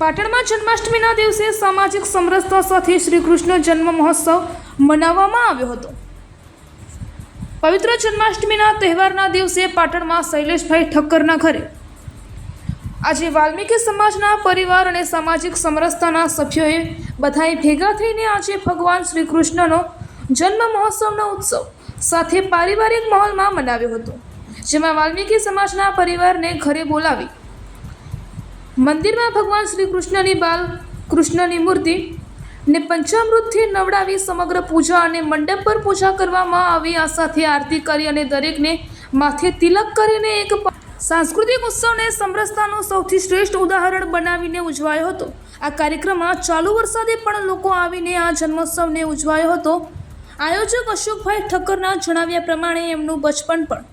પાટણમાં જન્માષ્ટમીના દિવસે સામાજિક સમરસતા સાથે શ્રી કૃષ્ણ જન્મ મહોત્સવ મનાવવામાં આવ્યો હતો. પવિત્ર જન્માષ્ટમીના તહેવારના દિવસે પાટણમાં શૈલેષભાઈ ઠક્કરના ઘરે આજે વાલ્મીકી સમાજના પરિવાર અને સામાજિક સમરસતાના સભ્યોએ બધાએ ભેગા થઈને આજે ભગવાન શ્રી કૃષ્ણનો જન્મ મહોત્સવનો ઉત્સવ સાથે પારિવારિક માહોલમાં મનાવ્યો હતો. જેમાં વાલ્મીકી સમાજના પરિવારને ઘરે બોલાવી મંદિરમાં ભગવાન શ્રી કૃષ્ણની બાલ, કૃષ્ણની મૂર્તિ ને પંચામૃતથી નવડાવી સમગ્ર પૂજા અને મંડપ પર પૂજા કરવામાં આવી. આ સાથે આરતી કરી અને દરેકને માથે તિલક કરીને એક સાંસ્કૃતિક ઉત્સવને સમરસતાનું સૌથી શ્રેષ્ઠ ઉદાહરણ બનાવીને ઉજવાયો હતો. આ કાર્યક્રમમાં ચાલુ વરસાદે પણ લોકો આવીને આ જન્મોત્સવને ઉજવાયો હતો. આયોજક અશોકભાઈ ઠક્કરના જણાવ્યા પ્રમાણે એમનું બચપણ પણ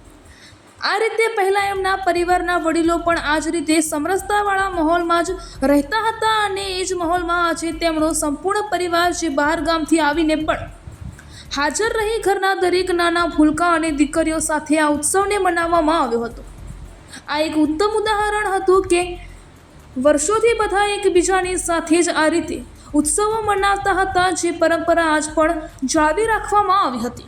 આ રીતે પહેલાં એમના પરિવારના વડીલો પણ આ જ રીતે સમરસતાવાળા માહોલમાં જ રહેતા હતા અને એ જ માહોલમાં આજે તેમનો સંપૂર્ણ પરિવાર જે બહાર ગામથી આવીને પણ હાજર રહી ઘરના દરેક નાના ભૂલકા અને દીકરીઓ સાથે આ ઉત્સવને મનાવવામાં આવ્યો હતો. આ એક ઉત્તમ ઉદાહરણ હતું કે વર્ષોથી બધા એકબીજાની સાથે જ આ રીતે ઉત્સવો મનાવતા હતા જે પરંપરા આજ પણ જાળવી રાખવામાં આવી હતી.